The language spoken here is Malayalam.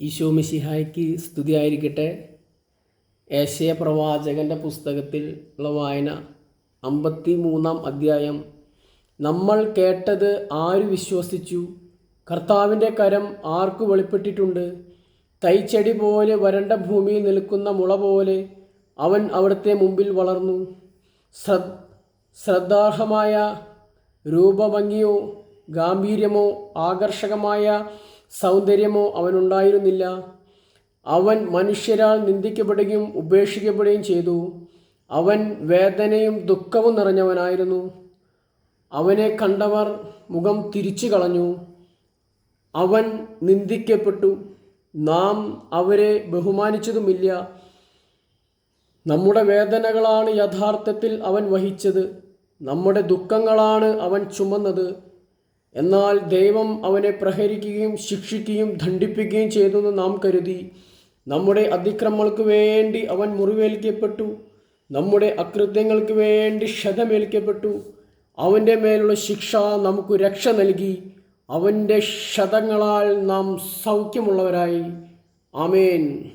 ഈശോ മിശിഹായ്ക്ക് സ്തുതിയായിരിക്കട്ടെ. ഏഷ്യ പ്രവാചകന്റെ പുസ്തകത്തിൽ ഉള്ള വായന അമ്പത്തി മൂന്നാം അധ്യായം. നമ്മൾ കേട്ടത് ആര് വിശ്വസിച്ചു? കർത്താവിന്റെ കരം ആർക്ക് വെളിപ്പെട്ടിട്ടുണ്ട്? തൈച്ചെടി പോലെ വരണ്ട ഭൂമിയിൽ നിൽക്കുന്ന മുള പോലെ അവൻ അവിടുത്തെ മുമ്പിൽ വളർന്നു. ശ്രദ്ധ ശ്രദ്ധാർഹമായ രൂപഭംഗിയോ ഗാംഭീര്യമോ ആകർഷകമായ സൗന്ദര്യമോ അവനുണ്ടായിരുന്നില്ല. അവൻ മനുഷ്യരാൽ നിന്ദിക്കപ്പെടുകയും ഉപേക്ഷിക്കപ്പെടുകയും ചെയ്തു. അവൻ വേദനയും ദുഃഖവും നിറഞ്ഞവനായിരുന്നു. അവനെ കണ്ടവർ മുഖം തിരിച്ചു കളഞ്ഞു. അവൻ നിന്ദിക്കപ്പെട്ടു. നാം അവരെ ബഹുമാനിച്ചതുമില്ല. നമ്മുടെ വേദനകളാണ് യഥാർത്ഥത്തിൽ അവൻ വഹിച്ചത്. നമ്മുടെ ദുഃഖങ്ങളാണ് അവൻ ചുമന്നത്. എന്നാൽ ദൈവം അവനെ പ്രഹരിക്കുകയും ശിക്ഷിക്കുകയും ദണ്ഡിപ്പിക്കുകയും ചെയ്തെന്ന് നാം കരുതി. നമ്മുടെ അതിക്രമങ്ങൾക്ക് വേണ്ടി അവൻ മുറിവേൽക്കപ്പെട്ടു. നമ്മുടെ അകൃത്യങ്ങൾക്ക് വേണ്ടി ക്ഷതമേൽക്കപ്പെട്ടു. അവന്റെ മേലുള്ള ശിക്ഷ നമുക്ക് രക്ഷ നൽകി. അവന്റെ ക്ഷതങ്ങളാൽ നാം സൗഖ്യമുള്ളവരായി. ആമേൻ.